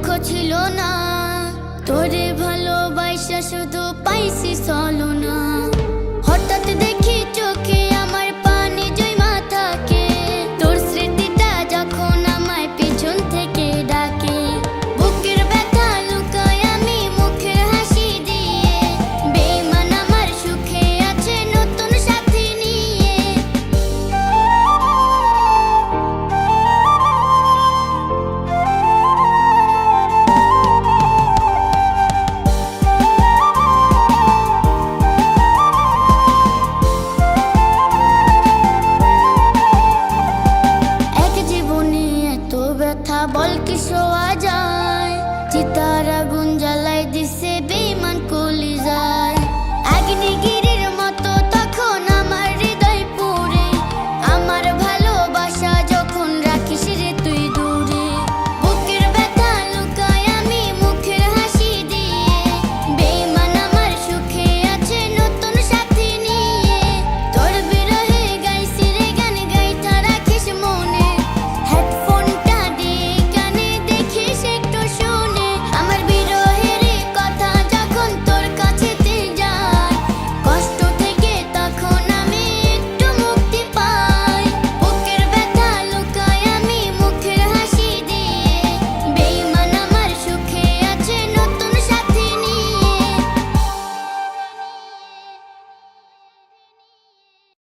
দুঃখ ছিল না। তোরে ভালোবাসা শুধু পাইছি চলো না। किसो आ जा